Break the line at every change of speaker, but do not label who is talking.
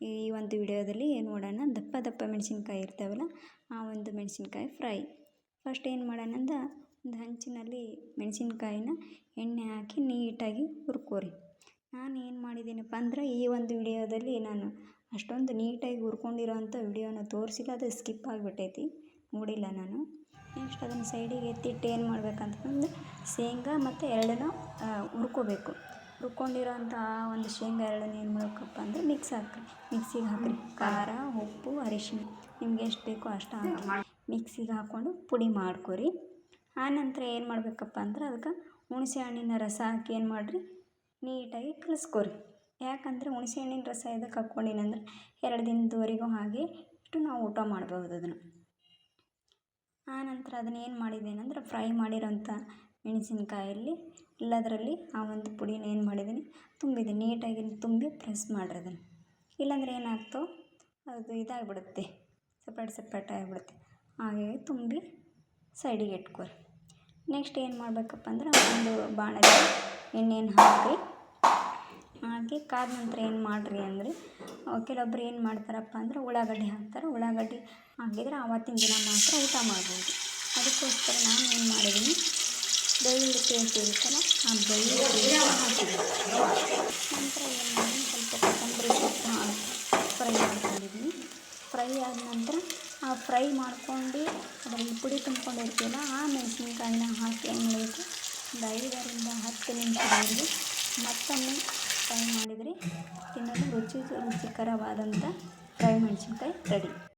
ಈ ಒಂದು ವಿಡಿಯೋದಲ್ಲಿ ನೋಡೋಣ. ದಪ್ಪ ದಪ್ಪ ಮೆಣಸಿನ್ಕಾಯಿ ಇರ್ತಾವಲ್ಲ, ಆ ಒಂದು ಮೆಣಸಿನ್ಕಾಯಿ ಫ್ರೈ ಫಸ್ಟ್ ಏನು ಮಾಡೋಣ ಒಂದು ಹಂಚಿನಲ್ಲಿ ಮೆಣಸಿನ್ಕಾಯಿನ ಎಣ್ಣೆ ಹಾಕಿ ನೀಟಾಗಿ ಹುರ್ಕೋರಿ. ನಾನು ಏನು ಮಾಡಿದ್ದೀನಪ್ಪ ಅಂದ್ರೆ, ಈ ಒಂದು ವಿಡಿಯೋದಲ್ಲಿ ನಾನು ಅಷ್ಟೊಂದು ನೀಟಾಗಿ ಹುರ್ಕೊಂಡಿರೋ ಅಂಥ ವಿಡಿಯೋನ ತೋರಿಸಿಲ್ಲ, ಅದು ಸ್ಕಿಪ್ ಆಗಿಬಿಟ್ಟೈತಿ. ನೋಡಿಲ್ಲ ನಾನು. ನೆಕ್ಸ್ಟ್ ಅದನ್ನು ಸೈಡಿಗೆ ಎತ್ತಿಟ್ಟು ಏನು ಮಾಡ್ಬೇಕಂತಂದ್ರೆ ಶೇಂಗಾ ಮತ್ತು ಎಳ್ಳನ್ನು ಹುರ್ಕೋಬೇಕು. ಹುರ್ಕೊಂಡಿರೋ ಅಂಥ ಒಂದು ಶೇಂಗಾ ಎರಡನ್ನ ಏನು ಮಾಡ್ಬೇಕಪ್ಪ ಅಂದ್ರೆ ಮಿಕ್ಸ್ ಹಾಕ್ರಿ. ಮಿಕ್ಸಿಗೆ ಹಾಕಿರಿ. ಖಾರ, ಉಪ್ಪು, ಅರಿಶಿಣ. ನಿಮ್ಗೆ ಎಷ್ಟು ಬೇಕೋ ಅಷ್ಟು ಹಾಕಿ ಮಿಕ್ಸಿಗೆ ಹಾಕ್ಕೊಂಡು ಪುಡಿ ಮಾಡ್ಕೊರಿ. ಆನಂತರ ಏನು ಮಾಡಬೇಕಪ್ಪ ಅಂದ್ರೆ ಅದಕ್ಕೆ ಹುಣಸೆ ಹಣ್ಣಿನ ರಸ ಹಾಕಿ ಏನು ಮಾಡಿರಿ? ನೀಟಾಗಿ ಕಲಿಸ್ಕೊರಿ. ಯಾಕಂದರೆ ಹುಣಸೆ ಹಣ್ಣಿನ ರಸ ಇದಕ್ಕೆ ಹಾಕ್ಕೊಂಡಿನಂದ್ರೆ ಎರಡು ದಿನದವರೆಗೂ ಹಾಗೆ ಇಟ್ಟು ನಾವು ಊಟ ಮಾಡ್ಬೋದು ಅದನ್ನು. ಆನಂತರ ಅದನ್ನು ಏನು ಮಾಡಿದ್ದೇನೆಂದ್ರೆ ಫ್ರೈ ಮಾಡಿರೋಂಥ ಮೆಣಸಿನ್ಕಾಯಲ್ಲಿ ಎಲ್ಲದರಲ್ಲಿ ಆ ಒಂದು ಪುಡಿನ ಏನು ಮಾಡಿದ್ದೀನಿ ತುಂಬಿದ್ದೀನಿ ನೀಟಾಗಿ ತುಂಬಿ ಪ್ರೆಸ್ ಮಾಡಿರಿ ಅದನ್ನು ಇಲ್ಲಾಂದರೆ ಏನಾಗ್ತೋ ಅದು ಇದಾಗಿಬಿಡುತ್ತೆ. ಸಪ್ರೇಟ್ ಸಪ್ರೇಟ್ ಆಗಿಬಿಡುತ್ತೆ. ಹಾಗಾಗಿ ತುಂಬಿ ಸೈಡಿಗೆ ಇಟ್ಕೊರಿ. ನೆಕ್ಸ್ಟ್ ಏನು ಮಾಡಬೇಕಪ್ಪ ಅಂದ್ರೆ ಒಂದು ಬಾಣಲೆ ಎಣ್ಣೆಯನ್ನು ಹಾಕಿ ಹಾಕಿ ಕಾದ ನಂತರ ಏನು ಮಾಡಿರಿ ಅಂದರೆ ಕೆಲವೊಬ್ರು ಏನು ಮಾಡ್ತಾರಪ್ಪ ಅಂದ್ರೆ ಉಳ್ಳಾಗಡ್ಡಿ ಹಾಕ್ತಾರೆ. ಉಳ್ಳಾಗಡ್ಡಿ ಹಾಕಿದರೆ ಆವತ್ತಿನ ದಿನ ಮಾತ್ರ ಊಟ ಮಾಡ್ಬೋದು. ಅದಕ್ಕೋಸ್ಕರ ನಾನು ಏನು ಮಾಡಿದ್ದೀನಿ ಬೆಳ್ಳುಳ್ಳಿ ಪೇಸ್ಟ್ ಇರುತ್ತಲ್ಲ, ಆ ಬೆಳ್ಳುಳ್ಳಿ ಪೇಸ್ಟ್ ಹಾಕಿದ್ದೀನಿ ನಂತರ ಏನು ಮಾಡಿ ಸ್ವಲ್ಪ ಕೊತ್ತಂಬರಿ ಸೊಪ್ಪು ಫ್ರೈ ಮಾಡ್ಕೊಂಡಿದ್ದೀನಿ ಫ್ರೈ ಆದ ನಂತರ ಆ ಫ್ರೈ ಮಾಡ್ಕೊಂಡು ಅದರಲ್ಲಿ ಪುಡಿ ತುಂಬ್ಕೊಂಡಿರ್ತೀವಲ್ಲ ಆ ಮೆಣಸಿನ್ಕಾಯಿನ ಹಾಕಿ ಏನು ಮಾಡಬೇಕು ಒಂದು ಐದರಿಂದ ಹತ್ತು ನಿಮಿಷದವರೆಗೆ ಮತ್ತೊಮ್ಮೆ ಫ್ರೈ ಮಾಡಿದರೆ ತಿನ್ನಲು ರುಚಿ, ರುಚಿಕರವಾದಂಥ ಫ್ರೈ ಮೆಣಸಿನ್ಕಾಯಿ ರೆಡಿ.